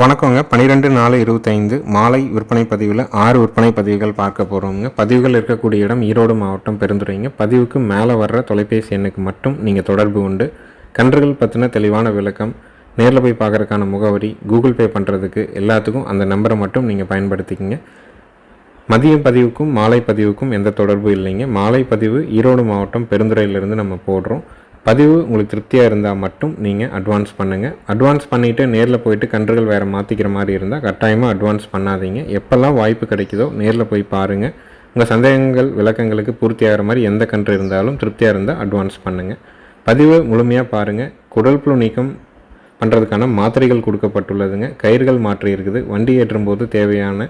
வணக்கங்க. பன்னிரெண்டு நாலு இருபத்தைந்து மாலை விற்பனை பதிவில் ஆறு விற்பனை பதிவுகள் பார்க்க போகிறோங்க பதிவுகள் இருக்கக்கூடிய இடம் ஈரோடு மாவட்டம் பெருந்துறைங்க. பதிவுக்கு மேலே வர்ற தொலைபேசி எண்ணுக்கு மட்டும் நீங்கள் தொடர்பு உண்டு. கன்றுகள் பற்றின தெளிவான விளக்கம் நேரில் போய் பார்க்குறதுக்கான முகவரி கூகுள் பே பண்ணுறதுக்கு எல்லாத்துக்கும் அந்த நம்பரை மட்டும் நீங்கள் பயன்படுத்திக்கிங்க. மதிய பதிவுக்கும் மாலை பதிவுக்கும் எந்த தொடர்பும் இல்லைங்க. மாலை பதிவு ஈரோடு மாவட்டம் பெருந்துறையிலிருந்து நம்ம போடுறோம். பதிவு உங்களுக்கு திருப்தியாக இருந்தால் மட்டும் நீங்கள் அட்வான்ஸ் பண்ணுங்கள் அட்வான்ஸ் பண்ணிவிட்டு நேரில் போயிட்டு கன்றுகள் வேறு மாற்றிக்கிற மாதிரி இருந்தால் கட்டாயமாக அட்வான்ஸ் பண்ணாதீங்க. எப்போல்லாம் வாய்ப்பு கிடைக்குதோ நேரில் போய் பாருங்கள் உங்கள் சந்தேகங்கள் விளக்கங்களுக்கு பூர்த்தியாகிற மாதிரி எந்த கன்று இருந்தாலும் திருப்தியாக இருந்தால் அட்வான்ஸ் பண்ணுங்கள் பதிவு முழுமையாக பாருங்கள் குடல் புழு நீக்கம் பண்ணுறதுக்கான மாத்திரைகள் கொடுக்கப்பட்டுள்ளதுங்க. கயிறுகள் மாற்றி இருக்குது. வண்டி ஏற்றும் போது தேவையான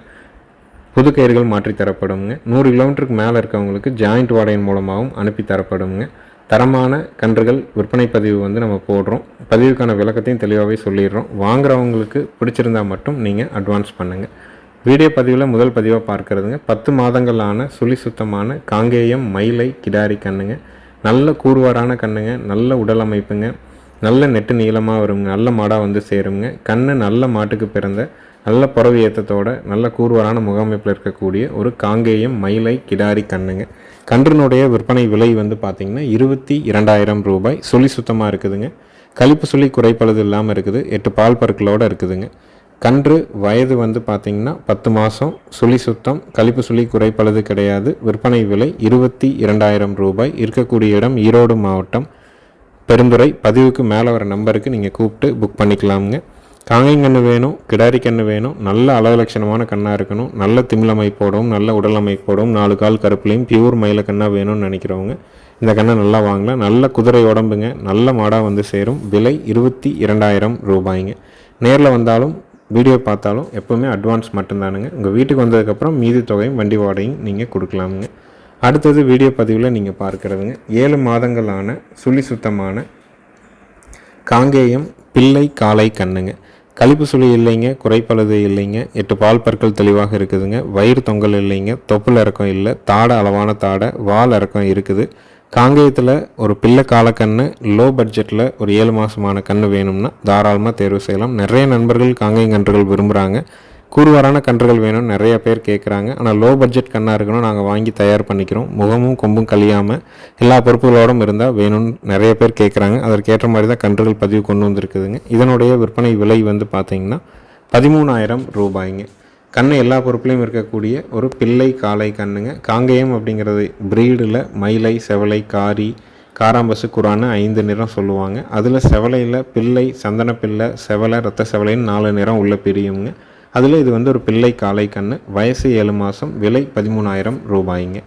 புது கயிறுகள் மாற்றி தரப்படுங்க நூறு கிலோமீட்டருக்கு மேலே இருக்கவங்களுக்கு ஜாயிண்ட் வாடகை மூலமாகவும் அனுப்பி தரப்படுங்க தரமான கன்றுகள் விற்பனை பதிவு வந்து நம்ம போடுறோம். பதிவுக்கான விளக்கத்தையும் தெளிவாகவே சொல்லிடுறோம். வாங்குறவங்களுக்கு பிடிச்சிருந்தா மட்டும் நீங்கள் அட்வான்ஸ் பண்ணுங்கள் வீடியோ பதிவில் முதல் பதிவாக பார்க்கறதுங்க. பத்து மாதங்களான சுழி சுத்தமான காங்கேயம் மயிலை கிடாரி கண்ணுங்க. நல்ல கூறுவாரான கண்ணுங்க. நல்ல உடல் அமைப்புங்க. நல்ல நெட்டு நீளமாக வருங்க. நல்ல மாடாக வந்து சேருங்க. கண்ணு நல்ல மாட்டுக்கு பிறந்த நல்ல புறவு ஏத்தத்தோட நல்ல கூர்வரான முகமைப்பில் இருக்கக்கூடிய ஒரு காங்கேயம் மயிலை கிடாரி கண்ணுங்க. கன்றினுடைய விற்பனை விலை வந்து பார்த்திங்கன்னா இருபத்தி இரண்டாயிரம் ரூபாய். சுழி சுத்தமாக இருக்குதுங்க. கழிப்பு சுழி குறைப்பழுது இல்லாமல் இருக்குது. எட்டு பால் பற்களோடு இருக்குதுங்க. கன்று வயது வந்து பார்த்திங்கன்னா பத்து மாதம் சுழி சுத்தம் கழிப்பு சுழி குறைப்பழுது கிடையாது. விற்பனை விலை இருபத்தி இரண்டாயிரம் ரூபாய். இருக்கக்கூடிய இடம் ஈரோடு மாவட்டம். பெருந்துறை. பதிவுக்கு மேலே வர நம்பருக்கு நீங்கள் கூப்பிட்டு புக் பண்ணிக்கலாமுங்க. காங்கைங்கன்று வேணும் கிடாரி கன்று வேணும். நல்ல அழகலட்சணமான கண்ணாக இருக்கணும். நல்ல திமிழமைப்போடும் நல்ல உடல் அமைப்போடும் நாலு கால் கருப்புலையும் பியூர் மயில கண்ணாக வேணும்னு நினைக்கிறவங்க இந்த கண்ணை நல்லா வாங்கலாம். நல்ல குதிரை உடம்புங்க. நல்ல மாடாக வந்து சேரும். விலை இருபத்தி இரண்டாயிரம் ரூபாய்ங்க. நேரில் வந்தாலும் வீடியோ பார்த்தாலும் எப்போவுமே அட்வான்ஸ் மட்டும்தானுங்க. உங்கள் வீட்டுக்கு வந்ததுக்கப்புறம் மீதி தொகையும் வண்டி வாடகையும் நீங்கள் கொடுக்கலாமுங்க. அடுத்தது வீடியோ பதிவில் நீங்கள் பார்க்குறதுங்க. ஏழு மாதங்களான சுழி சுத்தமான காங்கேயம் பிள்ளை காலை கண்ணுங்க. கழிப்பு சுழி இல்லைங்க குறைப்பழுது இல்லைங்க எட்டு பால் பற்கள் தெளிவாக இருக்குதுங்க வயிறு தொங்கல் இல்லைங்க தொப்புள் இறக்கம் இல்லை தாடை அளவான தாடை வால் இறக்கம் இருக்குது. காங்கேயத்தில் ஒரு பிள்ளை காலக்கண்ணு லோ பட்ஜெட்டில் ஒரு ஏழு மாதமான கன்று வேணும்னா தாராளமாக தேர்வு செய்யலாம். நிறைய நண்பர்கள் காங்கேயம் கன்றுகள் விரும்புகிறாங்க கூறுவாரான கன்றுகள் வேணும்னு நிறைய பேர் கேட்குறாங்க ஆனால் லோ பட்ஜெட் கண்ணாக இருக்கணும். நாங்கள் வாங்கி தயார் பண்ணிக்கிறோம். முகமும் கொம்பும் கழியாமல் எல்லா பொறுப்புகளோடும் இருந்தால் வேணும்னு நிறைய பேர் கேட்குறாங்க அதற்கேற்ற மாதிரி தான் கன்றுகள் பதிவு கொண்டு வந்திருக்குதுங்க. இதனுடைய விற்பனை விலை வந்து பார்த்திங்கன்னா பதிமூணாயிரம் ரூபாய்ங்க. கண்ணு எல்லா பொறுப்புலேயும் இருக்கக்கூடிய ஒரு பிள்ளை காளை கண்ணுங்க. காங்கேயம் அப்படிங்கிறது ப்ரீடில் மயிலை செவலை காரி காராம்பசு குரான்னு ஐந்து நிறம் சொல்லுவாங்க. அதில் செவலையில் பிள்ளை சந்தன பிள்ளை செவலை ரத்த செவலைன்னு நாலு நிறம் உள்ள பிரியுங்க. அதில் இது வந்து ஒரு பிள்ளை காளை கன்று வயசு ஏழு மாதம் விலை பதிமூணாயிரம் ரூபாய்ங்க.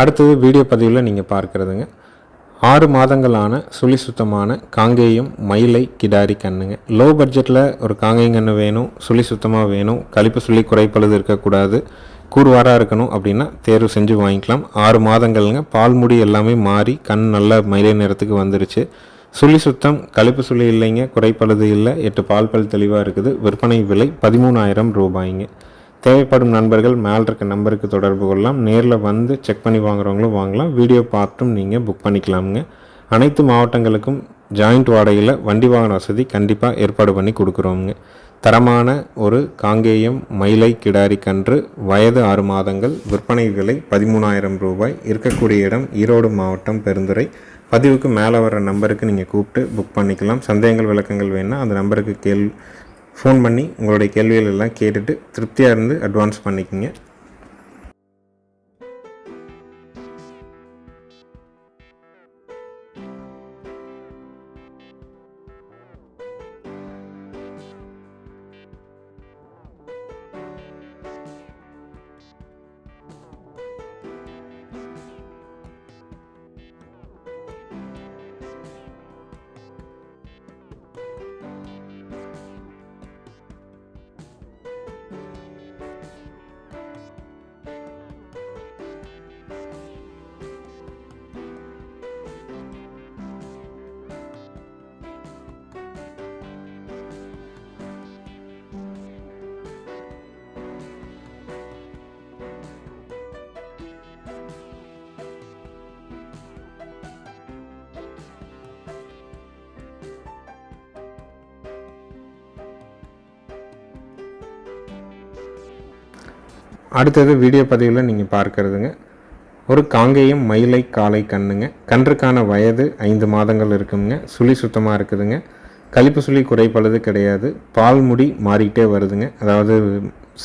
அடுத்தது வீடியோ பதிவில் நீங்கள் பார்க்குறதுங்க. ஆறு மாதங்களான சுழி சுத்தமான காங்கேயம் மயிலை கிடாரி கண்ணுங்க. லோ பட்ஜெட்டில் ஒரு காங்கேயம் கன்று வேணும் சுழி சுத்தமாக வேணும் கழிப்பு சுழி குறைப்பழுது இருக்கக்கூடாது கூறுவாராக இருக்கணும் அப்படின்னா தேர்வு செஞ்சு வாங்கிக்கலாம். ஆறு மாதங்கள்ங்க பால் முடி எல்லாமே மாறி கண் நல்ல மயிலை நேரத்துக்கு வந்துருச்சு. சுழி சுத்தம் கழிப்பு சுழி இல்லைங்க குறைப்பழுது இல்லை எட்டு பால் பல் தெளிவாக இருக்குது விற்பனை விலை பதிமூணாயிரம் ரூபாய்ங்க. தேவைப்படும் நண்பர்கள் மேல் இருக்க நம்பருக்கு தொடர்பு கொள்ளலாம். நேரில் வந்து செக் பண்ணி வாங்குறவங்களும் வாங்கலாம். வீடியோ பார்த்தும் நீங்கள் புக் பண்ணிக்கலாமுங்க. அனைத்து மாவட்டங்களுக்கும் ஜாயிண்ட் வாடகையில் வண்டி வாகன வசதி கண்டிப்பாக ஏற்பாடு பண்ணி கொடுக்குறோங்க தரமான ஒரு காங்கேயம் மயிலை கிடாரி கன்று வயது ஆறு மாதங்கள் விற்பனை விலை பதிமூணாயிரம் ரூபாய் இருக்கக்கூடிய இடம் ஈரோடு மாவட்டம் பெருந்துறை. பதிவுக்கு மேலே வர நம்பருக்கு நீங்கள் கூப்பிட்டு புக் பண்ணிக்கலாம். சந்தேகங்கள் விளக்கங்கள் வேணால் அந்த நம்பருக்கு கேள் ஃபோன் பண்ணி உங்களுடைய கேள்விகள் எல்லாம் கேட்டுட்டு திருப்தியாக இருந்து அட்வான்ஸ் பண்ணிக்கோங்க. அடுத்தது வீடியோ பதிவில் நீங்கள் பார்க்குறதுங்க. ஒரு காங்கேயம் மயிலை காளை கண்ணுங்க. கன்றுக்கான வயது ஐந்து மாதங்கள் இருக்குங்க. சுழி சுத்தமாக இருக்குதுங்க. கழிப்பு சுழி குறைப்பழுது கிடையாது. பால் முடி மாறிக்கிட்டே வருதுங்க. அதாவது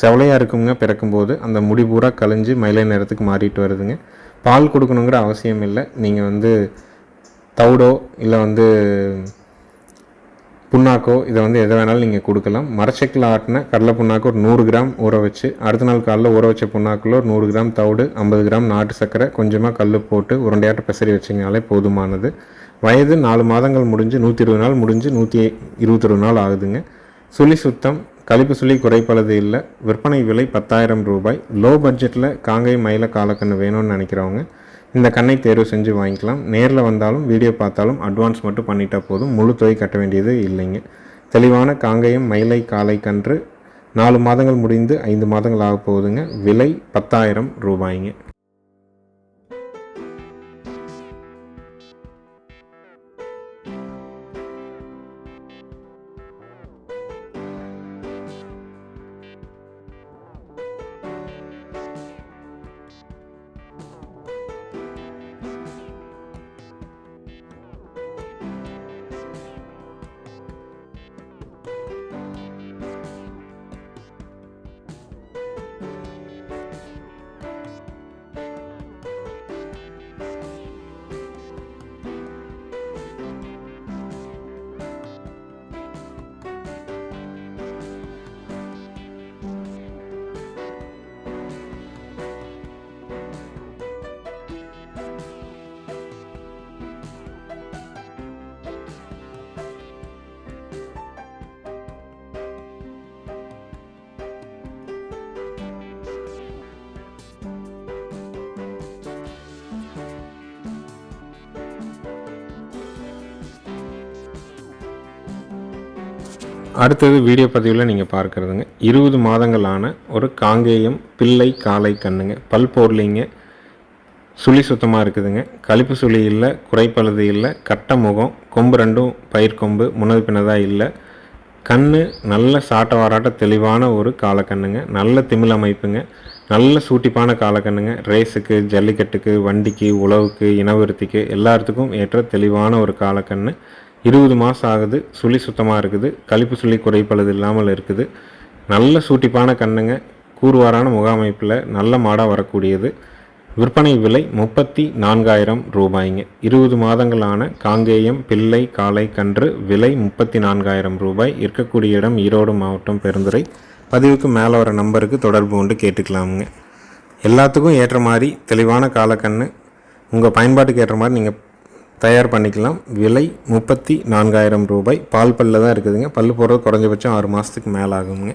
செவலையாக இருக்குங்க பிறக்கும்போது. அந்த முடி பூரா கழிஞ்சு மயிலை நேரத்துக்கு மாறிட்டு வருதுங்க. பால் கொடுக்கணுங்கிற அவசியம் இல்லை. நீங்கள் வந்து தவிடோ இல்லை வந்து புண்ணாக்கோ இதை வந்து எதை வேணாலும் நீங்கள் கொடுக்கலாம். மரச்சக்கில் ஆட்டின கடலை புண்ணாக்கு ஒரு நூறு கிராம் ஊற வச்சு அடுத்த நாள் காலைல ஊற வச்ச புண்ணாக்கில் ஒரு நூறு கிராம் தவிடு ஐம்பது கிராம் நாட்டு சர்க்கரை கொஞ்சமாக கல் போட்டு உருண்டையாட்ட பெசரி வச்சிங்கனாலே போதுமானது. வயது நாலு மாதங்கள் முடிஞ்சு நூற்றி இருபது நாள் முடிஞ்சு நூற்றி இருபத்தொரு நாள் ஆகுதுங்க. சுழி சுத்தம் கழிப்பு சுழி குறைப்பளது இல்லை. விற்பனை விலை பத்தாயிரம் ரூபாய். லோ பட்ஜெட்டில் காங்கை மயில காலக்கண்ணு வேணும்னு நினைக்கிறவங்க இந்த கண்ணை தேர்வு செஞ்சு வாங்கிக்கலாம். நேரில் வந்தாலும் வீடியோ பார்த்தாலும் அட்வான்ஸ் மட்டும் பண்ணிட்டால் போதும். முழு தொகை கட்ட வேண்டியது இல்லைங்க. தெளிவான காங்கயம் மயிலை காலை கன்று நாலு மாதங்கள் முடிந்து ஐந்து மாதங்கள் ஆக போகுதுங்க. விலை பத்தாயிரம் ரூபாய்ங்க. அடுத்தது வீடியோ பதிவில் நீங்கள் பார்க்குறதுங்க. இருபது மாதங்களான ஒரு காங்கேயம் பிள்ளை காளை கண்ணுங்க. பல் போர்லிங்க சுழி சுத்தமாக இருக்குதுங்க. கழிப்பு சுழி இல்லை குறைப்பழுது இல்லை கட்ட முகம் கொம்பு ரெண்டும் பயிர் கொம்பு முன்னது பின்னதாக இல்லை. கண் நல்ல சாட்ட வாராட்ட தெளிவான ஒரு காலக்கண்ணுங்க நல்ல திமிழ் அமைப்புங்க. நல்ல சூட்டிப்பான காலக்கண்ணுங்க ரேஸுக்கு ஜல்லிக்கட்டுக்கு வண்டிக்கு உழவுக்கு இனவிருத்திக்கு எல்லாத்துக்கும் ஏற்ற தெளிவான ஒரு காலக்கண்ணு இருபது மாதம் ஆகுது சுழி சுத்தமாக இருக்குது கழிப்பு சுழி குறைப்பழுது இல்லாமல் இருக்குது. நல்ல சூட்டிப்பான கண்ணுங்க கூறுவாரான முகாமைப்பில் நல்ல மாடாக வரக்கூடியது. விற்பனை விலை முப்பத்தி நான்காயிரம் ரூபாய்ங்க. இருபது மாதங்களான காங்கேயம் பிள்ளை காளை கன்று விலை முப்பத்தி நான்காயிரம் ரூபாய். இருக்கக்கூடிய இடம் ஈரோடு மாவட்டம் பெருந்துறை. பதிவுக்கு மேலே வர நம்பருக்கு தொடர்பு கொண்டு கேட்டுக்கலாமுங்க. எல்லாத்துக்கும் ஏற்ற மாதிரி தெளிவான காலக்கண்ணு. உங்கள் பயன்பாட்டுக்கு ஏற்ற மாதிரி நீங்கள் தயார் பண்ணிக்கலாம். விலை முப்பத்தி நான்காயிரம் ரூபாய். பால் பல்லில் தான் இருக்குதுங்க. பல் போடுறது குறைஞ்சபட்சம் ஆறு மாதத்துக்கு மேலே ஆகுங்க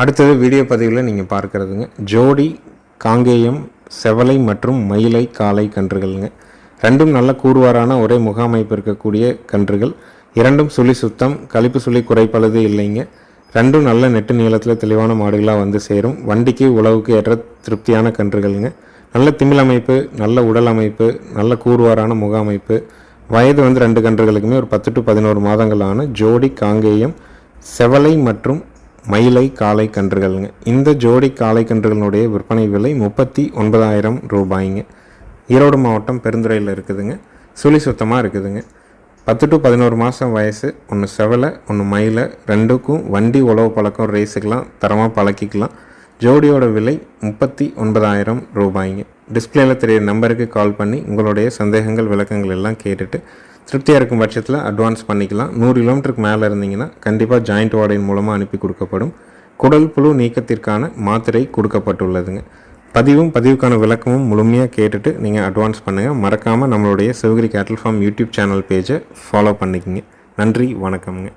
அடுத்தது வீடியோ பதிவில் நீங்கள் பார்க்குறதுங்க. ஜோடி காங்கேயம் செவலை மற்றும் மயிலை காளை கன்றுகள்ங்க. ரெண்டும் நல்ல கூறுவாரான ஒரே முகாமைப்பு இருக்கக்கூடிய கன்றுகள். இரண்டும் சுழி சுத்தம் கழிப்பு சுழி குறைப்பளது இல்லைங்க. ரெண்டும் நல்ல நெட்டு நீளத்தில் தெளிவான மாடுகளாக வந்து சேரும். வண்டிக்கு உழவுக்கு ஏற்ற திருப்தியான கன்றுகள்ங்க. நல்ல திமிழ் அமைப்பு நல்ல உடல் அமைப்பு நல்ல கூறுவாரான முக அமைப்பு வயது வந்து ரெண்டு கன்றுகளுக்குமே ஒரு பத்து டு பதினோரு மாதங்களான ஜோடி காங்கேயம் செவலை மற்றும் மயிலை காளை கன்றுகள்ங்க இந்த ஜோடி காளை கன்றுகளுடைய விற்பனை விலை முப்பத்தி ஒன்பதாயிரம் ரூபாய்ங்க. ஈரோடு மாவட்டம் பெருந்துறையில் இருக்குதுங்க. சுழி சுத்தமாக இருக்குதுங்க. பத்து டு பதினோரு மாதம் வயசு. ஒன்று செவலை ஒன்று மயிலை ரெண்டுக்கும் வண்டி உழவு பழக்கம் ரேஸுக்கெலாம் தரமாக பழக்கிக்கலாம். ஜோடியோட விலை முப்பத்தி ஒன்பதாயிரம் ரூபாய்ங்க. டிஸ்பிளேல தெரிய நம்பருக்கு கால் பண்ணி உங்களுடைய சந்தேகங்கள் விளக்கங்கள் எல்லாம் கேட்டுட்டு திருப்தியாக இருக்கும் பட்சத்தில் அட்வான்ஸ் பண்ணிக்கலாம். நூறு கிலோமீட்டருக்கு மேலே இருந்தீங்கன்னா கண்டிப்பாக ஜாயிண்ட் வார்டின் மூலமாக அனுப்பி கொடுக்கப்படும். குடல் புழு நீக்கத்திற்கான மாத்திரை கொடுக்கப்பட்டுள்ளதுங்க. பதிவும் பதிவுக்கான விளக்கமும் முழுமையாக கேட்டுட்டு நீங்கள் அட்வான்ஸ் பண்ணுங்கள் மறக்காமல் நம்மளுடைய Sivagiri cattle farm YouTube channel பேஜை ஃபாலோ பண்ணிக்கங்க. நன்றி வணக்கம்ங்க.